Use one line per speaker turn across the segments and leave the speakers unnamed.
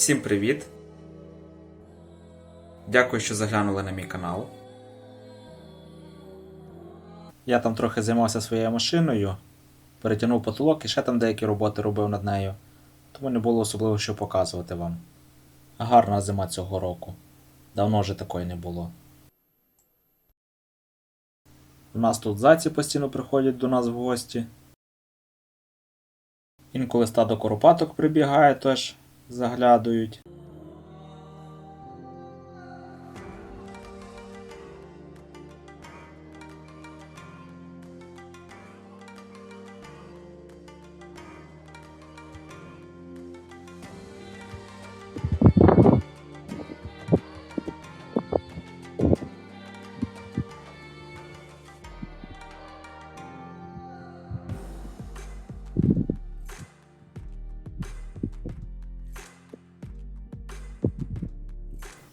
Всім привіт! Дякую, що заглянули на мій канал. Я там трохи займався своєю машиною, перетягнув потолок і ще там деякі роботи робив над нею, тому не було особливо що показувати вам. Гарна зима цього року. Давно вже такої не було. У нас тут заці постійно приходять до нас в гості. Інколи стадо коропаток прибігає, теж заглядують.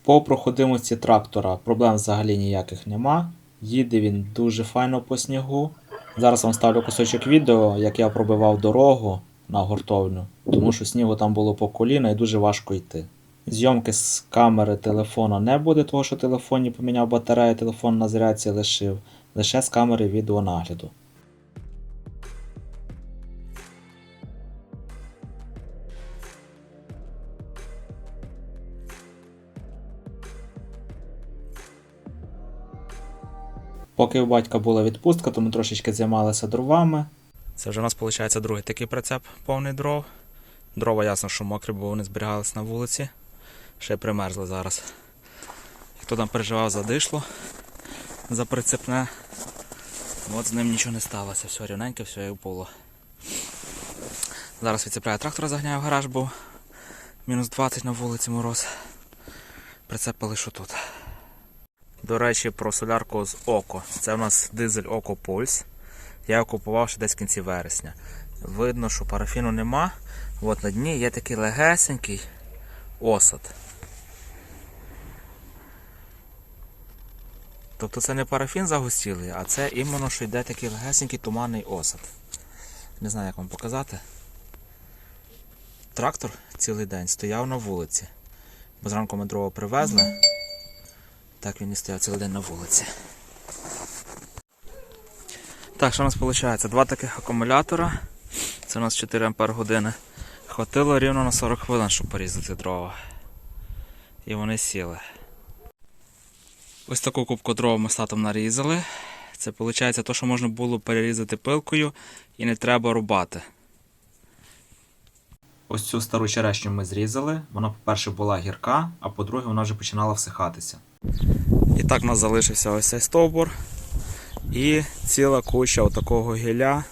По проходимості трактора проблем взагалі ніяких нема. Їде він дуже файно по снігу. Зараз вам ставлю кусочок відео, як я пробивав дорогу на гуртовню, тому що снігу там було по коліна і дуже важко йти. Зйомки з камери телефону не буде, того що телефоні поміняв батарею, телефон на зарядці лишив, лише з камери відеонагляду. Поки у батька була відпустка, то ми трошечки займалися дровами. Це вже у нас виходить другий такий прицеп повний дров. Дрова ясно, що мокрі, бо вони зберігалися на вулиці. Ще й примерзли зараз. Хто там переживав за дишло, за прицепне, от з ним нічого не сталося, все рівненьке, все як було. Зараз відцепляю трактора, заганяю в гараж, бо мінус 20 на вулиці мороз. Прицеп лише тут. До речі, про солярку з Око. Це у нас дизель Око Пульс. Я його купував ще десь в кінці вересня. Видно, що парафіну нема. От на дні є такий легесенький осад. Тобто це не парафін загустілий, а це іменно, що йде такий легесенький туманний осад. Не знаю, як вам показати. Трактор цілий день стояв на вулиці. Бо зранку ми дрова привезли. Так він і стояв цілий день на вулиці. Так, що у нас виходить? Два таких акумулятора. Це у нас 4 ампер години. Хватило рівно на 40 хвилин, щоб порізати дрова. І вони сіли. Ось таку кубку дров ми з татом нарізали. Це виходить те, що можна було перерізати пилкою і не треба рубати. Ось цю стару черешню ми зрізали. Вона, по-перше, була гірка, а по-друге, вона вже починала всихатися. І так у нас залишився ось цей стовбур і ціла куча отакого гілля.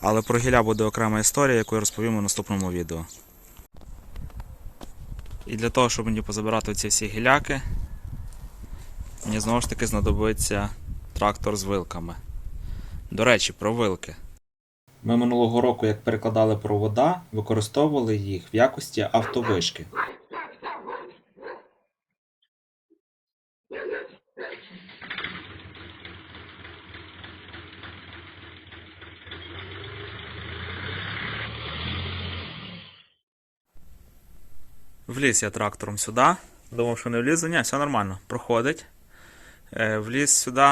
Але про гілля буде окрема історія, яку я розповім у наступному відео. І для того, щоб мені позабирати ці всі гіляки, мені знову ж таки знадобиться трактор з вилками. До речі, про вилки. Ми минулого року, як перекладали провода, використовували їх в якості автовишки. Вліз я трактором сюди. Думав, що не влізу. Ні, все нормально. Проходить. Е, вліз сюди.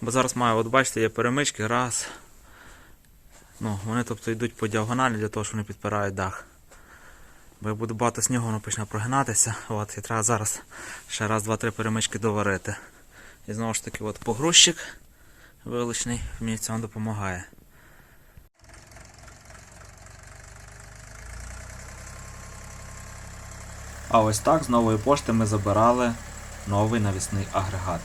Бо зараз маю, от бачите, є перемички, раз. Ну, вони тобто йдуть по діагоналі для того, щоб вони підпирають дах. Бо як буде багато снігу, воно почне прогинатися. От, і треба зараз ще раз, два, три перемички доварити. І знову ж таки, от погрузчик вилучний мені в цьому допомагає. А ось так з нової пошти ми забирали новий навісний агрегат.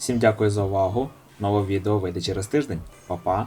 Всім дякую за увагу. Нове відео вийде через тиждень. Па-па!